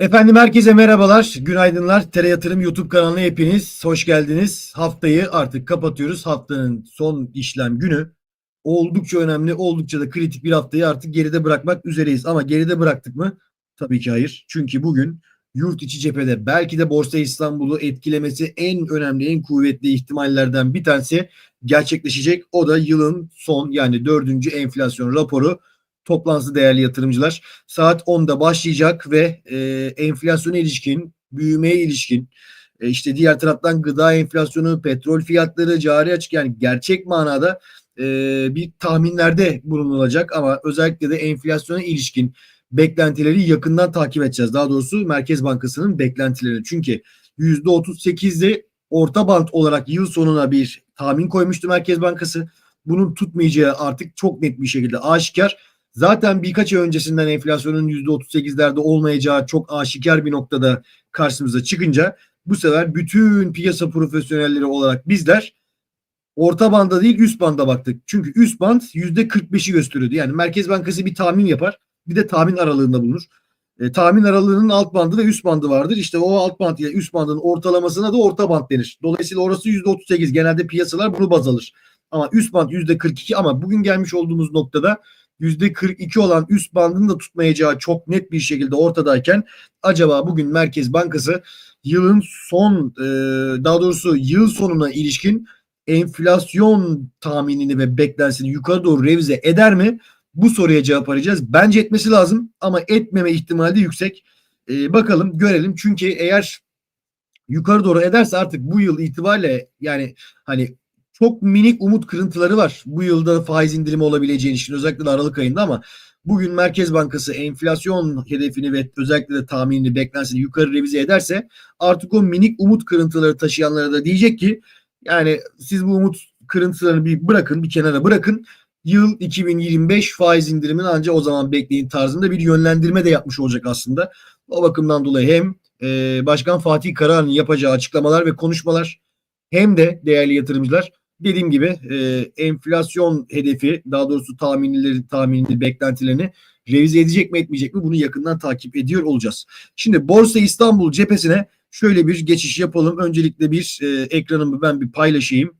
Efendim herkese merhabalar, günaydınlar. Tere Yatırım YouTube kanalına hepiniz hoş geldiniz. Haftayı artık kapatıyoruz. Haftanın son işlem günü. Oldukça önemli, oldukça da kritik bir haftayı artık geride bırakmak üzereyiz. Ama geride bıraktık mı? Tabii ki hayır. Çünkü bugün yurt içi cephede belki de Borsa İstanbul'u etkilemesi en önemli, en kuvvetli ihtimallerden bir tanesi gerçekleşecek. O da yılın son yani dördüncü enflasyon raporu toplantısı değerli yatırımcılar. Saat 10'da başlayacak ve e, enflasyona ilişkin, büyümeye ilişkin, e, işte diğer taraftan gıda enflasyonu, petrol fiyatları, cari açık yani gerçek manada e, bir tahminlerde bulunulacak ama özellikle de enflasyona ilişkin beklentileri yakından takip edeceğiz. Daha doğrusu Merkez Bankası'nın beklentilerini. Çünkü %38'de orta bant olarak yıl sonuna bir tahmin koymuştu Merkez Bankası. Bunun tutmayacağı artık çok net bir şekilde aşikar. Zaten birkaç ay öncesinden enflasyonun %38'lerde olmayacağı çok aşikar bir noktada karşımıza çıkınca bu sefer bütün piyasa profesyonelleri olarak bizler orta banda değil üst banda baktık. Çünkü üst band %45'i gösteriyordu. Yani Merkez Bankası bir tahmin yapar bir de tahmin aralığında bulunur. E, tahmin aralığının alt bandı ve üst bandı vardır. İşte o alt band ile üst bandın ortalamasına da orta band denir. Dolayısıyla orası %38. Genelde piyasalar bunu baz alır. Ama üst band %42 ama bugün gelmiş olduğumuz noktada %42 olan üst bandını da tutmayacağı çok net bir şekilde ortadayken acaba bugün Merkez Bankası yılın son e, daha doğrusu yıl sonuna ilişkin enflasyon tahminini ve beklentisini yukarı doğru revize eder mi? Bu soruya cevap arayacağız. Bence etmesi lazım ama etmeme ihtimali de yüksek. E, bakalım görelim. Çünkü eğer yukarı doğru ederse artık bu yıl itibariyle yani hani çok minik umut kırıntıları var. Bu yılda faiz indirimi olabileceğini için özellikle de Aralık ayında ama bugün Merkez Bankası enflasyon hedefini ve özellikle de tahminini beklentisini yukarı revize ederse artık o minik umut kırıntıları taşıyanlara da diyecek ki yani siz bu umut kırıntılarını bir bırakın bir kenara bırakın yıl 2025 faiz indirimini ancak o zaman bekleyin tarzında bir yönlendirme de yapmış olacak aslında. O bakımdan dolayı hem e, Başkan Fatih Karahan'ın yapacağı açıklamalar ve konuşmalar hem de değerli yatırımcılar dediğim gibi e, enflasyon hedefi daha doğrusu tahminleri tahminini beklentilerini revize edecek mi etmeyecek mi bunu yakından takip ediyor olacağız. Şimdi Borsa İstanbul cephesine şöyle bir geçiş yapalım. Öncelikle bir e, ekranımı ben bir paylaşayım.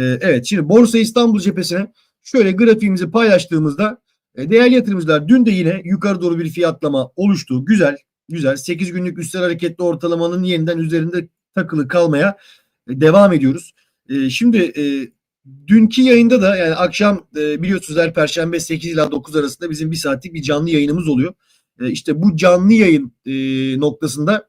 E, evet şimdi Borsa İstanbul cephesine şöyle grafiğimizi paylaştığımızda e, değerli yatırımcılar dün de yine yukarı doğru bir fiyatlama oluştu. Güzel güzel 8 günlük üstel hareketli ortalamanın yeniden üzerinde takılı kalmaya e, devam ediyoruz. E, şimdi e, dünkü yayında da yani akşam e, biliyorsunuz her perşembe 8 ila 9 arasında bizim bir saatlik bir canlı yayınımız oluyor. E, işte bu canlı yayın e, noktasında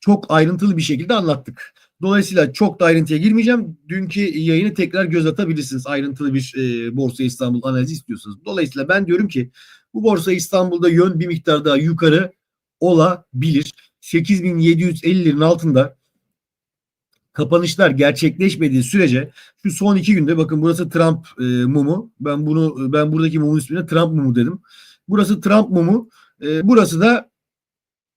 çok ayrıntılı bir şekilde anlattık. Dolayısıyla çok da ayrıntıya girmeyeceğim. Dünkü yayını tekrar göz atabilirsiniz. Ayrıntılı bir e, Borsa İstanbul analizi istiyorsanız. Dolayısıyla ben diyorum ki bu Borsa İstanbul'da yön bir miktar daha yukarı olabilir. 8750'lerin altında kapanışlar gerçekleşmediği sürece şu son iki günde bakın burası Trump e, mumu. Ben bunu ben buradaki mumun ismine Trump mumu dedim. Burası Trump mumu. E, burası da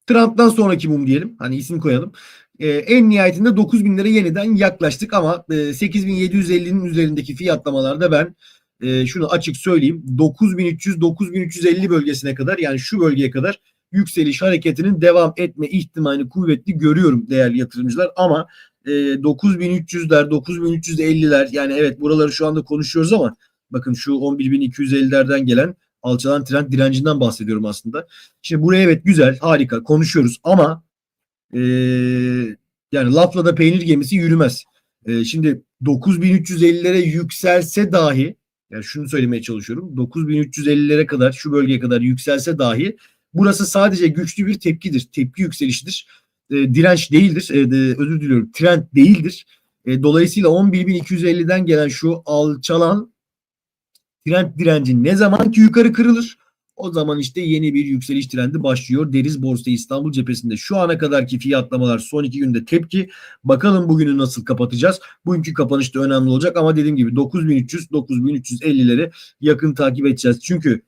Trump'tan sonraki mum diyelim. Hani isim koyalım. E, en nihayetinde 9000 lira yeniden yaklaştık ama e, 8750'nin üzerindeki fiyatlamalarda ben e, şunu açık söyleyeyim. 9300 9350 bölgesine kadar yani şu bölgeye kadar yükseliş hareketinin devam etme ihtimalini kuvvetli görüyorum değerli yatırımcılar ama e, 9300'ler 9350'ler yani evet buraları şu anda konuşuyoruz ama bakın şu 11250'lerden gelen alçalan trend direncinden bahsediyorum aslında. Şimdi buraya evet güzel harika konuşuyoruz ama e, yani lafla da peynir gemisi yürümez. E, şimdi 9350'lere yükselse dahi yani şunu söylemeye çalışıyorum 9350'lere kadar şu bölgeye kadar yükselse dahi burası sadece güçlü bir tepkidir. Tepki yükselişidir e, direnç değildir. E, de, özür diliyorum. Trend değildir. E, dolayısıyla 11.250'den gelen şu alçalan trend direnci ne zaman ki yukarı kırılır o zaman işte yeni bir yükseliş trendi başlıyor deriz Borsa İstanbul cephesinde. Şu ana kadarki fiyatlamalar son iki günde tepki. Bakalım bugünü nasıl kapatacağız. Bugünkü kapanış da önemli olacak ama dediğim gibi 9300 9350'leri yakın takip edeceğiz. Çünkü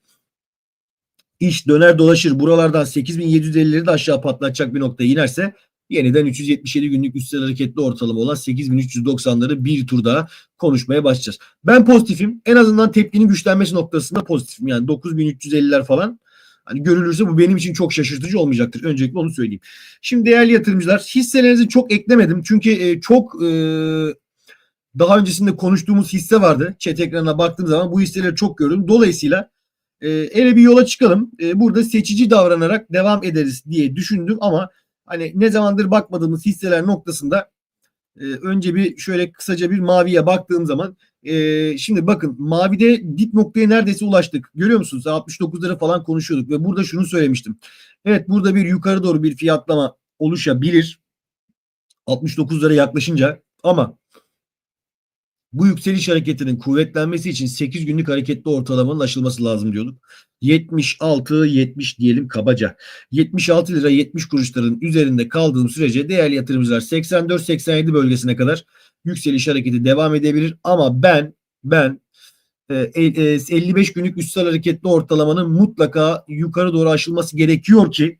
iş döner dolaşır buralardan 8750'leri de aşağı patlatacak bir noktaya inerse yeniden 377 günlük üstel hareketli ortalama olan 8390'ları bir tur daha konuşmaya başlayacağız. Ben pozitifim. En azından tepkinin güçlenmesi noktasında pozitifim. Yani 9350'ler falan Hani görülürse bu benim için çok şaşırtıcı olmayacaktır. Öncelikle onu söyleyeyim. Şimdi değerli yatırımcılar hisselerinizi çok eklemedim. Çünkü e, çok e, daha öncesinde konuştuğumuz hisse vardı. Chat ekranına baktığım zaman bu hisseleri çok gördüm. Dolayısıyla e, ele bir yola çıkalım. E, burada seçici davranarak devam ederiz diye düşündüm ama hani ne zamandır bakmadığımız hisseler noktasında e, önce bir şöyle kısaca bir maviye baktığım zaman e, şimdi bakın mavide dip noktaya neredeyse ulaştık. Görüyor musunuz? 69 lira falan konuşuyorduk ve burada şunu söylemiştim. Evet burada bir yukarı doğru bir fiyatlama oluşabilir. 69 lira yaklaşınca ama bu yükseliş hareketinin kuvvetlenmesi için 8 günlük hareketli ortalamanın aşılması lazım diyorduk. 76-70 diyelim kabaca. 76 lira 70 kuruşların üzerinde kaldığım sürece değerli yatırımcılar 84-87 bölgesine kadar yükseliş hareketi devam edebilir. Ama ben ben e, e, 55 günlük üstsel hareketli ortalamanın mutlaka yukarı doğru aşılması gerekiyor ki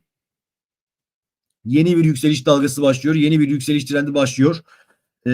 yeni bir yükseliş dalgası başlıyor. Yeni bir yükseliş trendi başlıyor e,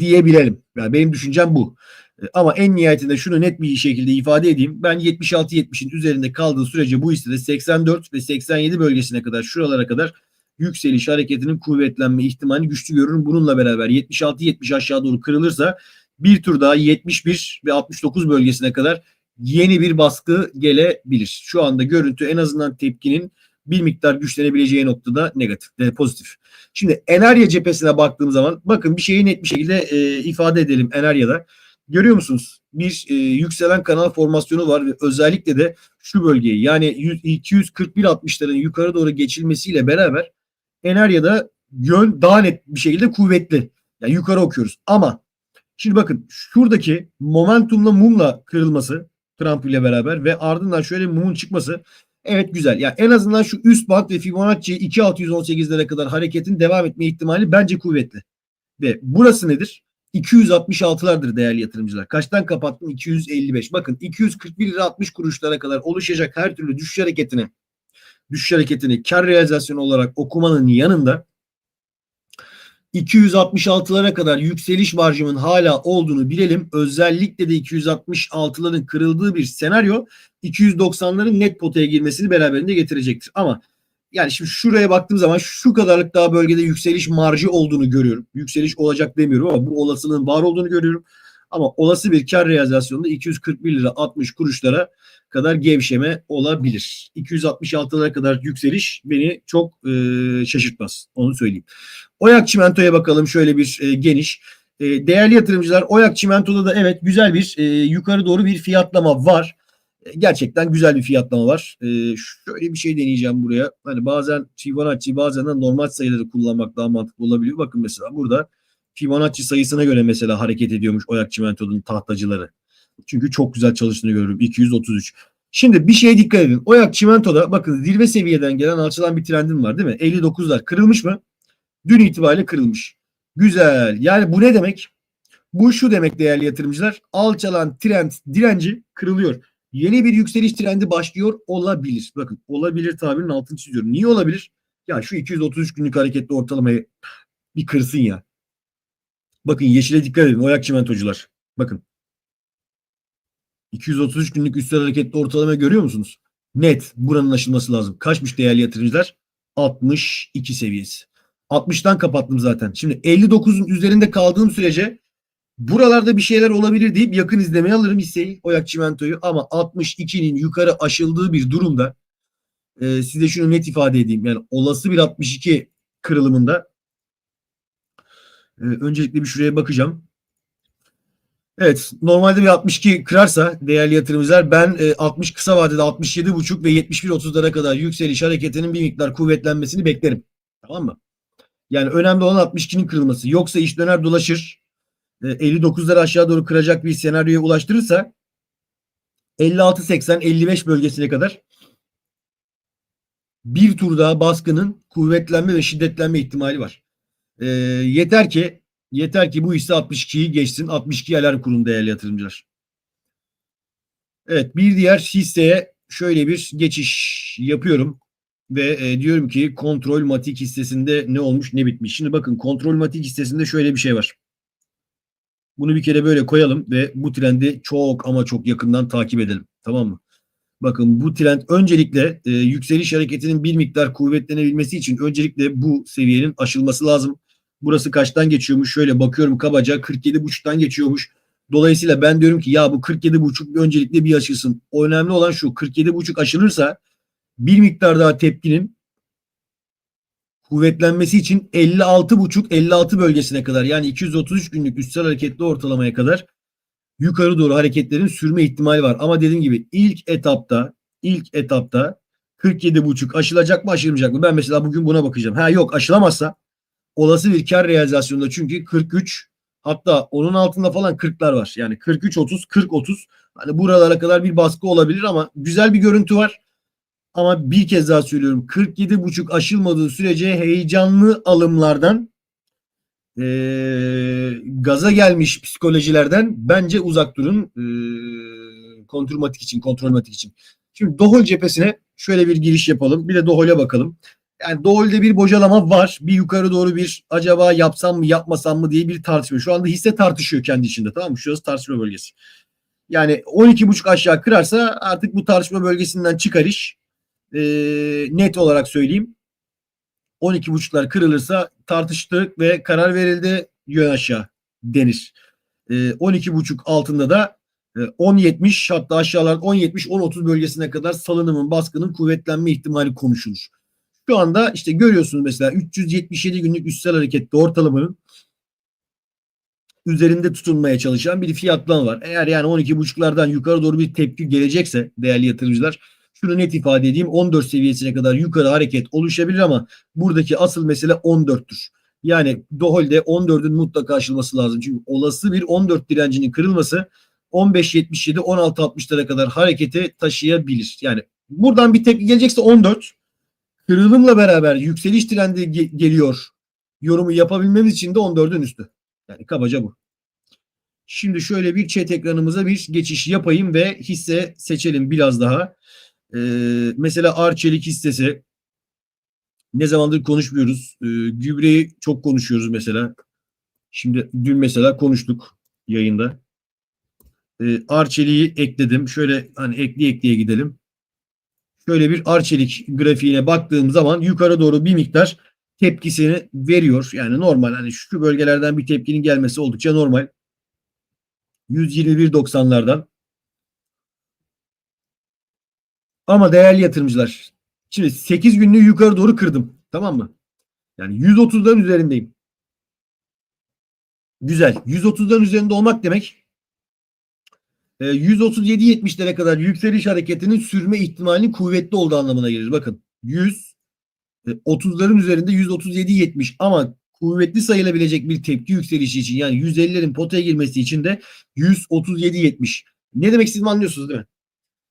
diyebilelim. Yani benim düşüncem bu. E, ama en nihayetinde şunu net bir şekilde ifade edeyim. Ben 76-70'in üzerinde kaldığı sürece bu hissede 84 ve 87 bölgesine kadar şuralara kadar yükseliş hareketinin kuvvetlenme ihtimali güçlü görürüm. Bununla beraber 76-70 aşağı doğru kırılırsa bir tur daha 71 ve 69 bölgesine kadar yeni bir baskı gelebilir. Şu anda görüntü en azından tepkinin bir miktar güçlenebileceği noktada negatif, e, pozitif. Şimdi Enerya cephesine baktığım zaman bakın bir şeyi net bir şekilde e, ifade edelim Enerya'da. Görüyor musunuz? Bir e, yükselen kanal formasyonu var ve özellikle de şu bölgeyi yani 241-60'ların yukarı doğru geçilmesiyle beraber Enerya'da yön daha net bir şekilde kuvvetli. Yani yukarı okuyoruz. Ama şimdi bakın şuradaki momentumla mumla kırılması Trump ile beraber ve ardından şöyle mumun çıkması Evet güzel. Yani en azından şu üst band ve Fibonacci 2618'lere kadar hareketin devam etme ihtimali bence kuvvetli. Ve burası nedir? 266'lardır değerli yatırımcılar. Kaçtan kapattım? 255. Bakın 241 lira 60 kuruşlara kadar oluşacak her türlü düşüş hareketini düşüş hareketini kar realizasyonu olarak okumanın yanında 266'lara kadar yükseliş marjımın hala olduğunu bilelim. Özellikle de 266'ların kırıldığı bir senaryo 290'ların net potaya girmesini beraberinde getirecektir. Ama yani şimdi şuraya baktığım zaman şu kadarlık daha bölgede yükseliş marjı olduğunu görüyorum. Yükseliş olacak demiyorum ama bu olasılığın var olduğunu görüyorum. Ama olası bir kar realizasyonunda 241 lira 60 kuruşlara kadar gevşeme olabilir. 266'lara kadar yükseliş beni çok e, şaşırtmaz. Onu söyleyeyim. Oyak Çimento'ya bakalım şöyle bir e, geniş. E, değerli yatırımcılar Oyak Çimento'da da evet güzel bir e, yukarı doğru bir fiyatlama var. E, gerçekten güzel bir fiyatlama var. E, şöyle bir şey deneyeceğim buraya. Hani bazen Fibonacci bazen de normal sayıları kullanmak daha mantıklı olabiliyor. Bakın mesela burada Fibonacci sayısına göre mesela hareket ediyormuş Oyak Çimento'nun tahtacıları. Çünkü çok güzel çalıştığını görüyorum. 233. Şimdi bir şeye dikkat edin. Oyak Çimento'da bakın zirve seviyeden gelen alçalan bir trendim var değil mi? 59'lar kırılmış mı? Dün itibariyle kırılmış. Güzel. Yani bu ne demek? Bu şu demek değerli yatırımcılar. Alçalan trend direnci kırılıyor. Yeni bir yükseliş trendi başlıyor olabilir. Bakın olabilir tabirinin altını çiziyorum. Niye olabilir? Ya şu 233 günlük hareketli ortalamayı bir kırsın ya. Bakın yeşile dikkat edin. Oyak çimentocular. Bakın. 233 günlük üstel hareketli ortalama görüyor musunuz? Net buranın aşılması lazım. Kaçmış değerli yatırımcılar? 62 seviyesi. 60'tan kapattım zaten. Şimdi 59'un üzerinde kaldığım sürece buralarda bir şeyler olabilir deyip yakın izlemeye alırım hisseyi Oyak Çimento'yu ama 62'nin yukarı aşıldığı bir durumda e, size şunu net ifade edeyim. Yani olası bir 62 kırılımında e, öncelikle bir şuraya bakacağım. Evet normalde bir 62 kırarsa değerli yatırımcılar ben e, 60 kısa vadede 67,5 ve 71.30'lara kadar yükseliş hareketinin bir miktar kuvvetlenmesini beklerim. Tamam mı? Yani önemli olan 62'nin kırılması. Yoksa iş döner dolaşır. E, 59'ları aşağı doğru kıracak bir senaryoya ulaştırırsa 56-80-55 bölgesine kadar bir tur daha baskının kuvvetlenme ve şiddetlenme ihtimali var. E, yeter ki yeter ki bu hisse 62'yi geçsin. 62 alarm kurun değerli yatırımcılar. Evet bir diğer hisseye şöyle bir geçiş yapıyorum ve e, diyorum ki kontrol matik hissesinde ne olmuş ne bitmiş. Şimdi bakın kontrol matik hissesinde şöyle bir şey var. Bunu bir kere böyle koyalım ve bu trendi çok ama çok yakından takip edelim. Tamam mı? Bakın bu trend öncelikle e, yükseliş hareketinin bir miktar kuvvetlenebilmesi için öncelikle bu seviyenin aşılması lazım. Burası kaçtan geçiyormuş? Şöyle bakıyorum kabaca 47.5'tan geçiyormuş. Dolayısıyla ben diyorum ki ya bu 47.5 öncelikle bir aşılsın. O önemli olan şu 47.5 aşılırsa bir miktar daha tepkinin kuvvetlenmesi için 56.5 56 bölgesine kadar yani 233 günlük üstsel hareketli ortalamaya kadar yukarı doğru hareketlerin sürme ihtimali var. Ama dediğim gibi ilk etapta ilk etapta 47.5 aşılacak mı aşılmayacak mı? Ben mesela bugün buna bakacağım. Ha yok aşılamazsa olası bir kar realizasyonunda çünkü 43 hatta onun altında falan 40'lar var. Yani 43 30 40 30 hani buralara kadar bir baskı olabilir ama güzel bir görüntü var. Ama bir kez daha söylüyorum 47.5 aşılmadığı sürece heyecanlı alımlardan e, gaza gelmiş psikolojilerden bence uzak durun. E, kontrolmatik için, kontrolmatik için. Şimdi Dohol cephesine şöyle bir giriş yapalım. Bir de Dohol'e bakalım. Yani Dohol'de bir bocalama var. Bir yukarı doğru bir acaba yapsam mı yapmasam mı diye bir tartışma. Şu anda hisse tartışıyor kendi içinde tamam mı? Şurası tartışma bölgesi. Yani 12.5 aşağı kırarsa artık bu tartışma bölgesinden çıkar iş. E, net olarak söyleyeyim. 12.5'lar kırılırsa tartıştık ve karar verildi yön aşağı denir. E, 12.5 altında da e, 10.70 hatta aşağılar 10.70 10.30 bölgesine kadar salınımın baskının kuvvetlenme ihtimali konuşulur. Şu anda işte görüyorsunuz mesela 377 günlük üstsel harekette ortalamanın üzerinde tutunmaya çalışan bir fiyatlama var. Eğer yani 12.5'lardan yukarı doğru bir tepki gelecekse değerli yatırımcılar şunu net ifade edeyim 14 seviyesine kadar yukarı hareket oluşabilir ama buradaki asıl mesele 14'tür. Yani Dohol'de 14'ün mutlaka aşılması lazım. Çünkü olası bir 14 direncinin kırılması 15.77 16.60'lara kadar harekete taşıyabilir. Yani buradan bir tepki gelecekse 14 kırılımla beraber yükseliş trendi ge- geliyor. Yorumu yapabilmemiz için de 14'ün üstü. Yani kabaca bu. Şimdi şöyle bir chat ekranımıza bir geçiş yapayım ve hisse seçelim biraz daha. Ee, mesela Arçelik hissesi ne zamandır konuşmuyoruz. Ee, gübreyi çok konuşuyoruz mesela. Şimdi dün mesela konuştuk yayında. Ee, Arçelik'i ekledim. Şöyle hani ekleye ekleye gidelim. Şöyle bir Arçelik grafiğine baktığım zaman yukarı doğru bir miktar tepkisini veriyor. Yani normal hani şu bölgelerden bir tepkinin gelmesi oldukça normal. 121.90'lardan Ama değerli yatırımcılar şimdi 8 günlüğü yukarı doğru kırdım. Tamam mı? Yani 130'ların üzerindeyim. Güzel. 130'ların üzerinde olmak demek 137-70'lere kadar yükseliş hareketinin sürme ihtimalinin kuvvetli olduğu anlamına gelir. Bakın 100 30'ların üzerinde 137-70 ama kuvvetli sayılabilecek bir tepki yükselişi için yani 150'lerin potaya girmesi için de 137-70. Ne demek istediğimi anlıyorsunuz değil mi?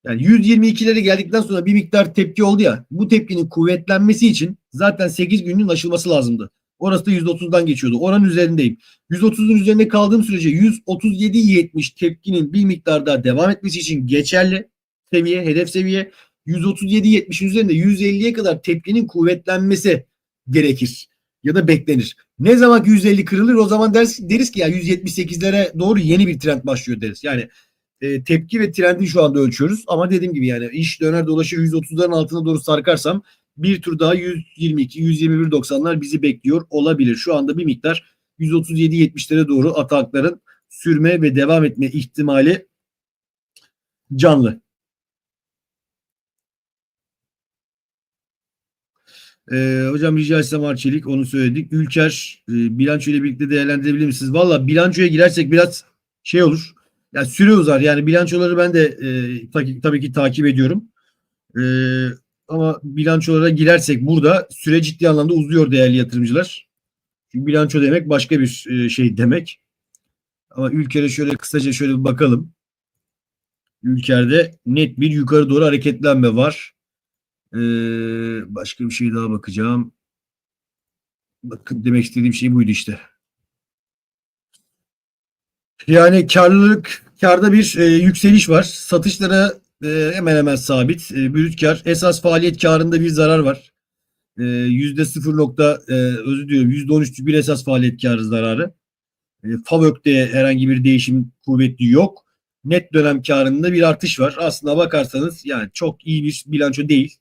Yani 122'lere geldikten sonra bir miktar tepki oldu ya. Bu tepkinin kuvvetlenmesi için zaten 8 günün aşılması lazımdı. Orası da %30'dan geçiyordu. Oranın üzerindeyim. 130'un üzerinde kaldığım sürece 137.70 tepkinin bir miktar daha devam etmesi için geçerli seviye, hedef seviye. 137.70'in üzerinde 150'ye kadar tepkinin kuvvetlenmesi gerekir ya da beklenir. Ne zaman ki 150 kırılır o zaman deriz, deriz ki ya 178'lere doğru yeni bir trend başlıyor deriz. Yani e, tepki ve trendi şu anda ölçüyoruz. Ama dediğim gibi yani iş döner dolaşır 130'ların altına doğru sarkarsam bir tur daha 122 121.90'lar bizi bekliyor olabilir. Şu anda bir miktar 137-70'lere doğru atakların sürme ve devam etme ihtimali canlı. Ee, hocam rica etsem Arçelik onu söyledik. Ülker e, bilanço birlikte değerlendirebilir misiniz? Valla bilançoya girersek biraz şey olur. Yani süre uzar. Yani bilançoları ben de e, tabii, tabii ki takip ediyorum. E, ama bilançolara girersek burada süre ciddi anlamda uzuyor değerli yatırımcılar. Çünkü bilanço demek başka bir e, şey demek. Ama ülkede şöyle kısaca şöyle bir bakalım. Ülkerde net bir yukarı doğru hareketlenme var. Ee, başka bir şey daha bakacağım. Bakın demek istediğim şey buydu işte. Yani karlılık, karda bir e, yükseliş var. Satışlara e, hemen hemen sabit. E, brüt kar. Esas faaliyet karında bir zarar var. E, yüzde sıfır nokta e, özür diliyorum. Yüzde on üçlük bir esas faaliyet karı zararı. E, FAVÖK'te herhangi bir değişim kuvvetli yok. net dönem karında bir artış var. Aslına bakarsanız yani çok iyi bir bilanço değil.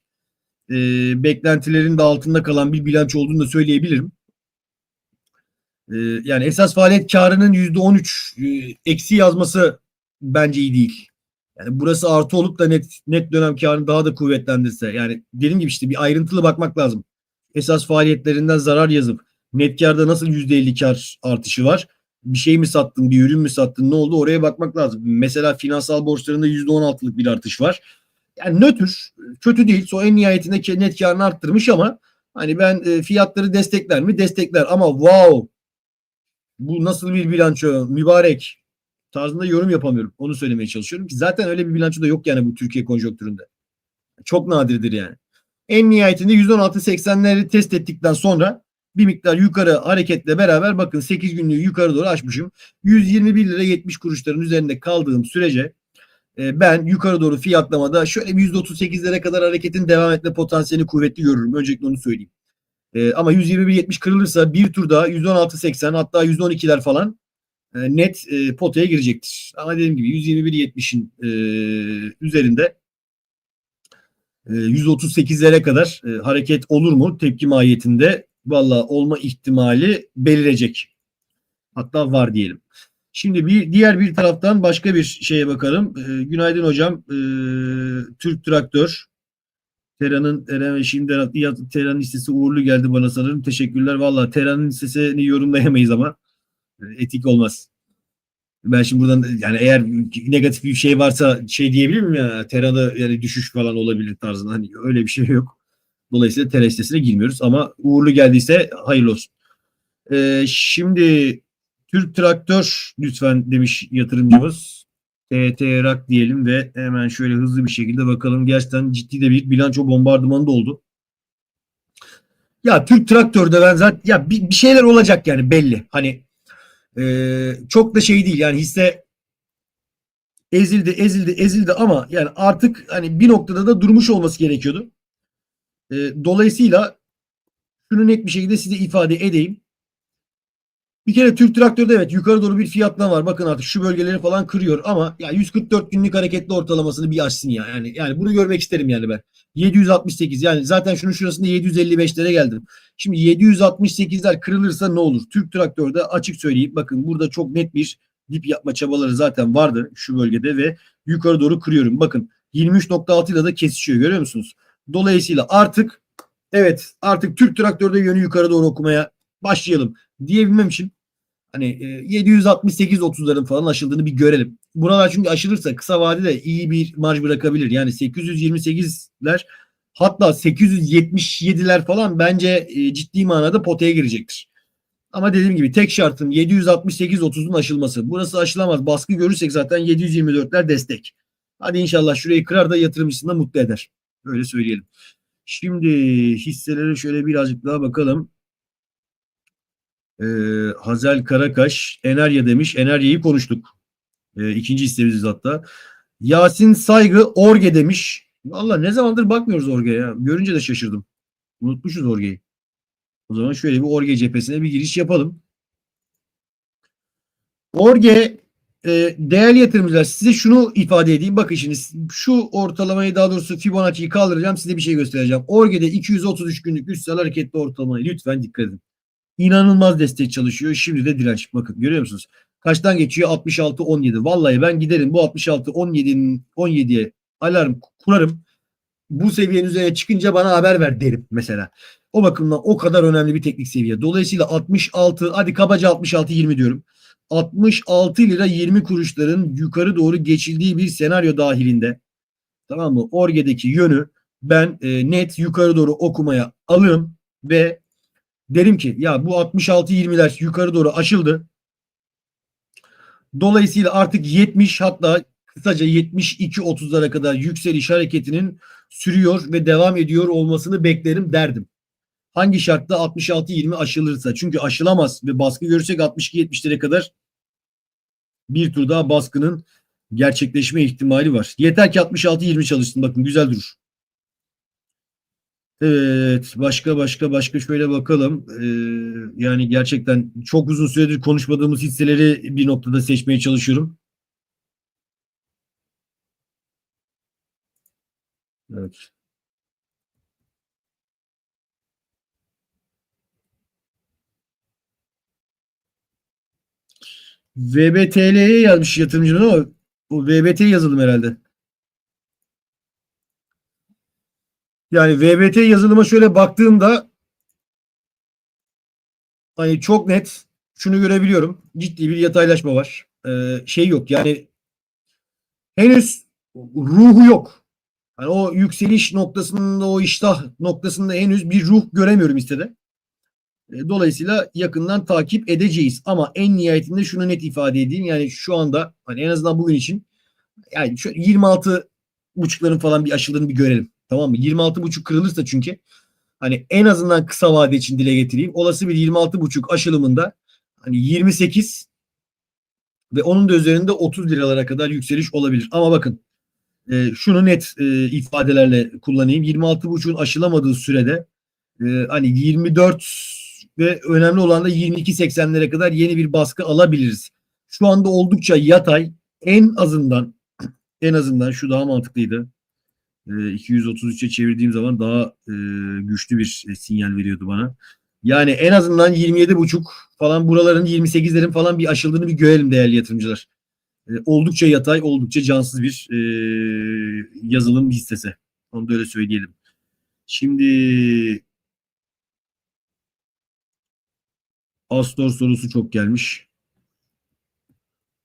E, beklentilerin de altında kalan bir bilanço olduğunu da söyleyebilirim. E, yani esas faaliyet karının %13 e, eksi yazması bence iyi değil. Yani burası artı olup da net net dönem karını daha da kuvvetlendirse yani dediğim gibi işte bir ayrıntılı bakmak lazım. Esas faaliyetlerinden zarar yazıp net karda nasıl %50 kar artışı var? Bir şey mi sattın, bir ürün mü sattın, ne oldu oraya bakmak lazım. Mesela finansal borçlarında %16'lık bir artış var. Yani nötr, kötü değil. Sonra en nihayetinde net karını arttırmış ama hani ben e, fiyatları destekler mi? Destekler ama wow bu nasıl bir bilanço mübarek tarzında yorum yapamıyorum. Onu söylemeye çalışıyorum ki zaten öyle bir bilanço da yok yani bu Türkiye konjonktüründe. Çok nadirdir yani. En nihayetinde 116.80'leri test ettikten sonra bir miktar yukarı hareketle beraber bakın 8 günlüğü yukarı doğru açmışım. 121 lira 70 kuruşların üzerinde kaldığım sürece e, ben yukarı doğru fiyatlamada şöyle bir %38'lere kadar hareketin devam etme potansiyelini kuvvetli görürüm. Öncelikle onu söyleyeyim. E, ama 121.70 kırılırsa bir tur daha 116.80 hatta 112'ler falan e, net e, potaya girecektir. Ama dediğim gibi 121.70'in e, üzerinde e, 138'lere kadar e, hareket olur mu tepki mahiyetinde? Valla olma ihtimali belirecek. Hatta var diyelim. Şimdi bir diğer bir taraftan başka bir şeye bakalım. E, günaydın hocam. E, Türk Traktör. Tera'nın Tera şimdi Tera'nın listesi uğurlu geldi bana sanırım. Teşekkürler. Valla Tera'nın listesini yorumlayamayız ama etik olmaz. Ben şimdi buradan yani eğer negatif bir şey varsa şey diyebilir miyim ya Tera'da yani düşüş falan olabilir tarzında hani öyle bir şey yok. Dolayısıyla Tera listesine girmiyoruz ama uğurlu geldiyse hayırlı olsun. Ee, şimdi Türk Traktör lütfen demiş yatırımcımız. TTRAK diyelim ve hemen şöyle hızlı bir şekilde bakalım. Gerçekten ciddi de bir bilanço bombardımanı da oldu. Ya Türk Traktör'de ben zaten ya bir, bir şeyler olacak yani belli. Hani ee, çok da şey değil yani hisse ezildi ezildi ezildi ama yani artık hani bir noktada da durmuş olması gerekiyordu. Ee, dolayısıyla şunu net bir şekilde size ifade edeyim. Bir kere Türk Traktör'de evet yukarı doğru bir fiyatlama var. Bakın artık şu bölgeleri falan kırıyor ama ya 144 günlük hareketli ortalamasını bir açsın ya. Yani yani bunu görmek isterim yani ben. 768 yani zaten şunun şurasında 755'lere geldim. Şimdi 768'ler kırılırsa ne olur? Türk Traktör'de açık söyleyeyim bakın burada çok net bir dip yapma çabaları zaten vardı şu bölgede ve yukarı doğru kırıyorum. Bakın 23.6 ile de kesişiyor görüyor musunuz? Dolayısıyla artık evet artık Türk Traktör'de yönü yukarı doğru okumaya başlayalım diyebilmem için hani 768-30'ların falan aşıldığını bir görelim. Buralar çünkü aşılırsa kısa vadede iyi bir marj bırakabilir. Yani 828'ler hatta 877'ler falan bence e, ciddi manada potaya girecektir. Ama dediğim gibi tek şartım 768-30'un aşılması. Burası aşılamaz. Baskı görürsek zaten 724'ler destek. Hadi inşallah şurayı kırar da yatırımcısını da mutlu eder. Öyle söyleyelim. Şimdi hisselere şöyle birazcık daha bakalım. Ee, Hazel Karakaş, Enerya demiş. Enerya'yı konuştuk. Ee, ikinci hissemiz hatta. Yasin Saygı, Orge demiş. Valla ne zamandır bakmıyoruz Orge'ye ya. Görünce de şaşırdım. Unutmuşuz Orge'yi. O zaman şöyle bir Orge cephesine bir giriş yapalım. Orge e, değerli yatırımcılar size şunu ifade edeyim. Bakın şimdi şu ortalamayı daha doğrusu Fibonacci'yi kaldıracağım. Size bir şey göstereceğim. Orge'de 233 günlük üstsel hareketli ortalamayı lütfen dikkat edin. İnanılmaz destek çalışıyor. Şimdi de direnç. Bakın görüyor musunuz? Kaçtan geçiyor? 66 17. Vallahi ben giderim bu 66 17'nin 17'ye alarm kurarım. Bu seviyenin üzerine çıkınca bana haber ver derim mesela. O bakımdan o kadar önemli bir teknik seviye. Dolayısıyla 66 hadi kabaca 66 20 diyorum. 66 lira 20 kuruşların yukarı doğru geçildiği bir senaryo dahilinde tamam mı? Orge'deki yönü ben e, net yukarı doğru okumaya alırım ve derim ki ya bu 66-20'ler yukarı doğru aşıldı. Dolayısıyla artık 70 hatta kısaca 72-30'lara kadar yükseliş hareketinin sürüyor ve devam ediyor olmasını beklerim derdim. Hangi şartta 66-20 aşılırsa. Çünkü aşılamaz ve baskı görürsek 62-70'lere kadar bir tur daha baskının gerçekleşme ihtimali var. Yeter ki 66-20 çalışsın. Bakın güzel durur. Evet başka başka başka şöyle bakalım. Ee, yani gerçekten çok uzun süredir konuşmadığımız hisseleri bir noktada seçmeye çalışıyorum. Evet. VBTL'ye yazmış yatırımcının ama o VBT yazılım herhalde. Yani VBT yazılıma şöyle baktığımda hani çok net şunu görebiliyorum. Ciddi bir yataylaşma var. Ee, şey yok yani henüz ruhu yok. Hani o yükseliş noktasında o iştah noktasında henüz bir ruh göremiyorum hissede. E, Dolayısıyla yakından takip edeceğiz. Ama en nihayetinde şunu net ifade edeyim. Yani şu anda hani en azından bugün için yani şu 26 buçukların falan bir aşıldığını bir görelim. Tamam mı? 26 buçuk kırılırsa çünkü hani en azından kısa vade için dile getireyim. Olası bir 26 buçuk aşılımında hani 28 ve onun da üzerinde 30 liralara kadar yükseliş olabilir. Ama bakın e, şunu net e, ifadelerle kullanayım. 26 buçuğun aşılamadığı sürede e, hani 24 ve önemli olan da 22.80'lere kadar yeni bir baskı alabiliriz. Şu anda oldukça yatay. En azından en azından şu daha mantıklıydı. E, 233'e çevirdiğim zaman daha e, güçlü bir e, sinyal veriyordu bana. Yani en azından 27.5 falan buraların 28'lerin falan bir aşıldığını bir görelim değerli yatırımcılar. E, oldukça yatay, oldukça cansız bir e, yazılım hissesi. Onu da öyle söyleyelim. Şimdi Astor sorusu çok gelmiş.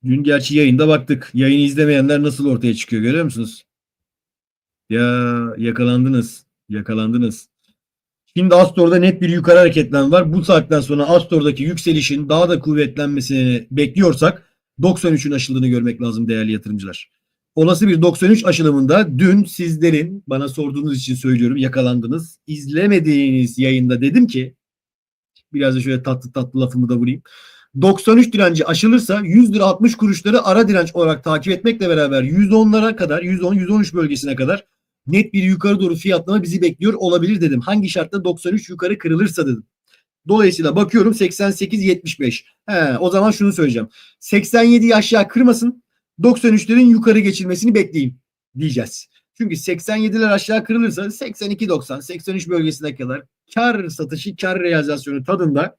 Dün gerçi yayında baktık. Yayını izlemeyenler nasıl ortaya çıkıyor görüyor musunuz? Ya yakalandınız. Yakalandınız. Şimdi Astor'da net bir yukarı hareketlen var. Bu saatten sonra Astor'daki yükselişin daha da kuvvetlenmesini bekliyorsak 93'ün aşıldığını görmek lazım değerli yatırımcılar. Olası bir 93 aşılımında dün sizlerin bana sorduğunuz için söylüyorum yakalandınız. İzlemediğiniz yayında dedim ki biraz da şöyle tatlı tatlı lafımı da vurayım. 93 direnci aşılırsa 100 lira 60 kuruşları ara direnç olarak takip etmekle beraber 110'lara kadar 110-113 bölgesine kadar net bir yukarı doğru fiyatlama bizi bekliyor olabilir dedim. Hangi şartta 93 yukarı kırılırsa dedim. Dolayısıyla bakıyorum 88-75. He, o zaman şunu söyleyeceğim. 87'yi aşağı kırmasın 93'lerin yukarı geçilmesini bekleyin diyeceğiz. Çünkü 87'ler aşağı kırılırsa 82-90, 83 bölgesine kadar kar satışı, kar realizasyonu tadında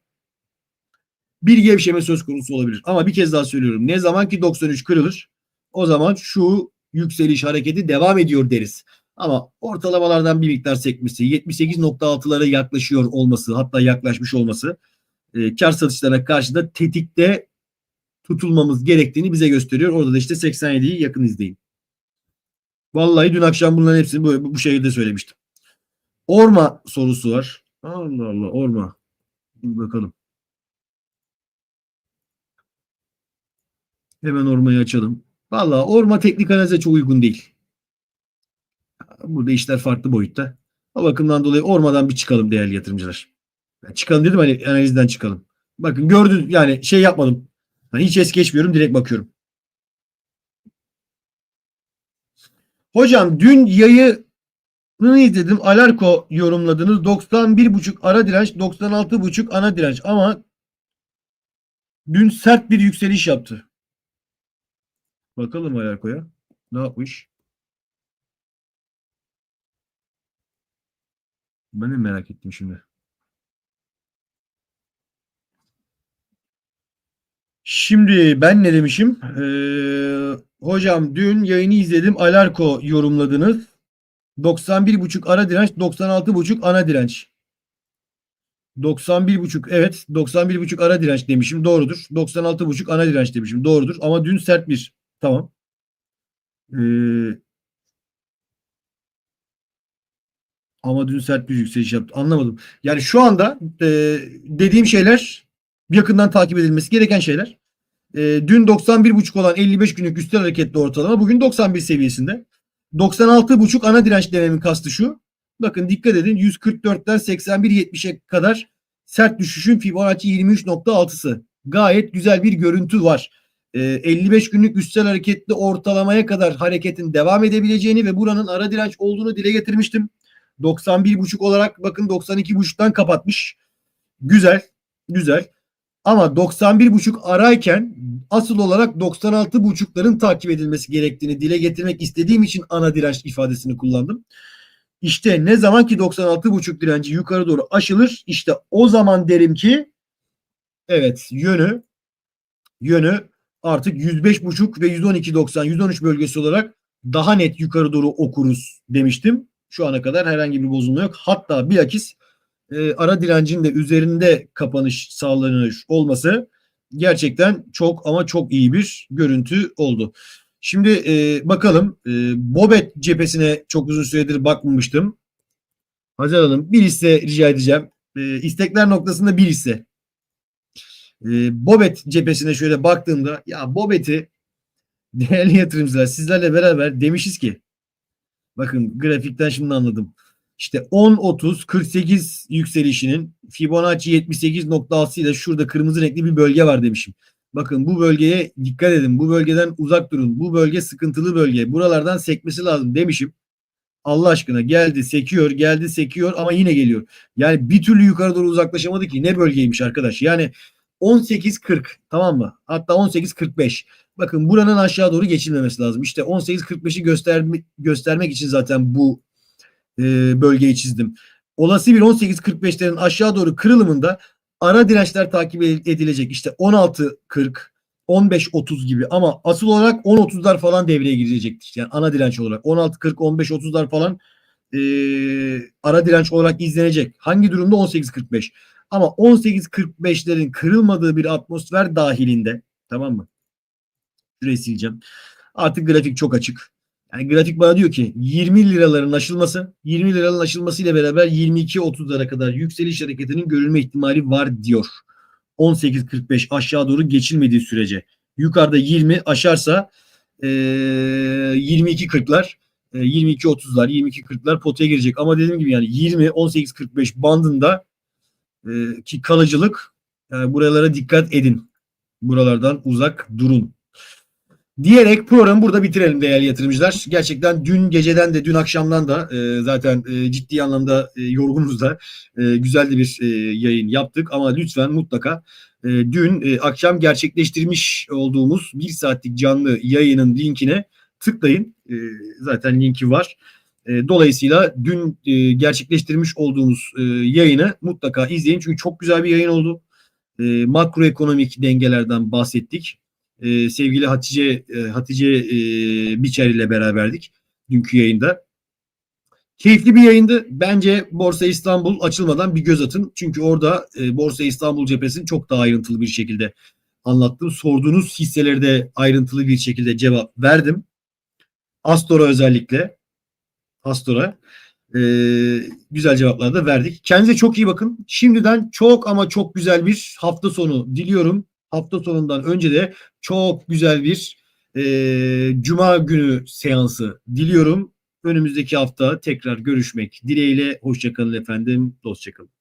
bir gevşeme söz konusu olabilir. Ama bir kez daha söylüyorum. Ne zaman ki 93 kırılır o zaman şu yükseliş hareketi devam ediyor deriz. Ama ortalamalardan bir miktar sekmesi, 78.6'lara yaklaşıyor olması, hatta yaklaşmış olması e, kar satışlarına karşı da tetikte tutulmamız gerektiğini bize gösteriyor. Orada da işte 87'yi yakın izleyin. Vallahi dün akşam bunların hepsini bu, bu şekilde söylemiştim. Orma sorusu var. Allah Allah orma. Bir bakalım. Hemen ormayı açalım. Vallahi orma teknik analize çok uygun değil. Burada işler farklı boyutta. O bakımdan dolayı ormadan bir çıkalım değerli yatırımcılar. Yani çıkalım dedim hani analizden çıkalım. Bakın gördün yani şey yapmadım. Hani hiç es geçmiyorum direkt bakıyorum. Hocam dün yayını izledim. Alarko yorumladınız. 91.5 ara direnç, 96.5 ana direnç ama dün sert bir yükseliş yaptı. Bakalım Alarko'ya. Ne yapmış? Ben de merak ettim şimdi. Şimdi ben ne demişim? Ee, hocam dün yayını izledim. Alarko yorumladınız. 91.5 ara direnç, 96.5 ana direnç. 91.5 evet 91.5 ara direnç demişim doğrudur. 96.5 ana direnç demişim doğrudur. Ama dün sert bir tamam. Ee, ama dün sert bir yükseliş yaptı. Anlamadım. Yani şu anda e, dediğim şeyler yakından takip edilmesi gereken şeyler. E, dün 91.5 olan 55 günlük üstel hareketli ortalama bugün 91 seviyesinde. 96.5 ana direnç denemin kastı şu. Bakın dikkat edin 144'ten 81.70'e kadar sert düşüşün Fibonacci 23.6'sı. Gayet güzel bir görüntü var. E, 55 günlük üstel hareketli ortalamaya kadar hareketin devam edebileceğini ve buranın ara direnç olduğunu dile getirmiştim. 91.5 olarak bakın 92.5'tan kapatmış. Güzel. Güzel. Ama 91.5 arayken asıl olarak 96.5'ların takip edilmesi gerektiğini dile getirmek istediğim için ana direnç ifadesini kullandım. İşte ne zaman ki 96,5 direnci yukarı doğru aşılır işte o zaman derim ki evet yönü yönü artık 105,5 ve 112,90 113 bölgesi olarak daha net yukarı doğru okuruz demiştim. Şu ana kadar herhangi bir bozulma yok. Hatta bilakis e, ara direncin de üzerinde kapanış sağlanır olması gerçekten çok ama çok iyi bir görüntü oldu. Şimdi e, bakalım e, Bobet cephesine çok uzun süredir bakmamıştım. Hacer Hanım bir hisse rica edeceğim. E, istekler noktasında bir hisse. E, Bobet cephesine şöyle baktığımda ya Bobet'i değerli yatırımcılar sizlerle beraber demişiz ki bakın grafikten şimdi anladım. İşte 10-30-48 yükselişinin Fibonacci 78.6 ile şurada kırmızı renkli bir bölge var demişim. Bakın bu bölgeye dikkat edin. Bu bölgeden uzak durun. Bu bölge sıkıntılı bölge. Buralardan sekmesi lazım demişim. Allah aşkına geldi sekiyor geldi sekiyor ama yine geliyor. Yani bir türlü yukarı doğru uzaklaşamadı ki ne bölgeymiş arkadaş. Yani 18.40 tamam mı? Hatta 18.45. Bakın buranın aşağı doğru geçilmemesi lazım. İşte 18.45'i gösterme, göstermek için zaten bu e, bölgeyi çizdim. Olası bir 18.45'lerin aşağı doğru kırılımında ara dirençler takip edilecek. İşte 16.40, 15.30 gibi ama asıl olarak 10.30'lar falan devreye girecektir. Yani ana direnç olarak 16.40, 15.30'lar falan e, ara direnç olarak izlenecek. Hangi durumda 18.45? Ama 18.45'lerin kırılmadığı bir atmosfer dahilinde tamam mı? Şurayı sileceğim. Artık grafik çok açık. Yani grafik bana diyor ki 20 liraların aşılması, 20 liranın aşılması ile beraber 22-30'lara kadar yükseliş hareketinin görülme ihtimali var diyor. 18.45 aşağı doğru geçilmediği sürece. Yukarıda 20 aşarsa e, 22.40'lar, e, 22.30'lar, 22.40'lar potaya girecek. Ama dediğim gibi yani 20-18.45 bandında e, ki kalıcılık yani buralara dikkat edin. Buralardan uzak durun diyerek programı burada bitirelim değerli yatırımcılar. Gerçekten dün geceden de dün akşamdan da e, zaten e, ciddi anlamda e, yorgunuz da e, güzel bir e, yayın yaptık ama lütfen mutlaka e, dün e, akşam gerçekleştirmiş olduğumuz bir saatlik canlı yayının linkine tıklayın. E, zaten linki var. E, dolayısıyla dün e, gerçekleştirmiş olduğumuz e, yayını mutlaka izleyin çünkü çok güzel bir yayın oldu. E, makroekonomik dengelerden bahsettik e, sevgili Hatice e, Hatice e, Biçer ile beraberdik dünkü yayında. Keyifli bir yayındı. Bence Borsa İstanbul açılmadan bir göz atın. Çünkü orada e, Borsa İstanbul cephesini çok daha ayrıntılı bir şekilde anlattım. Sorduğunuz hisseleri de ayrıntılı bir şekilde cevap verdim. Astor'a özellikle. Astor'a. E, güzel cevaplar da verdik. Kendinize çok iyi bakın. Şimdiden çok ama çok güzel bir hafta sonu diliyorum hafta sonundan önce de çok güzel bir e, cuma günü seansı diliyorum. Önümüzdeki hafta tekrar görüşmek dileğiyle. Hoşçakalın efendim. Dostçakalın.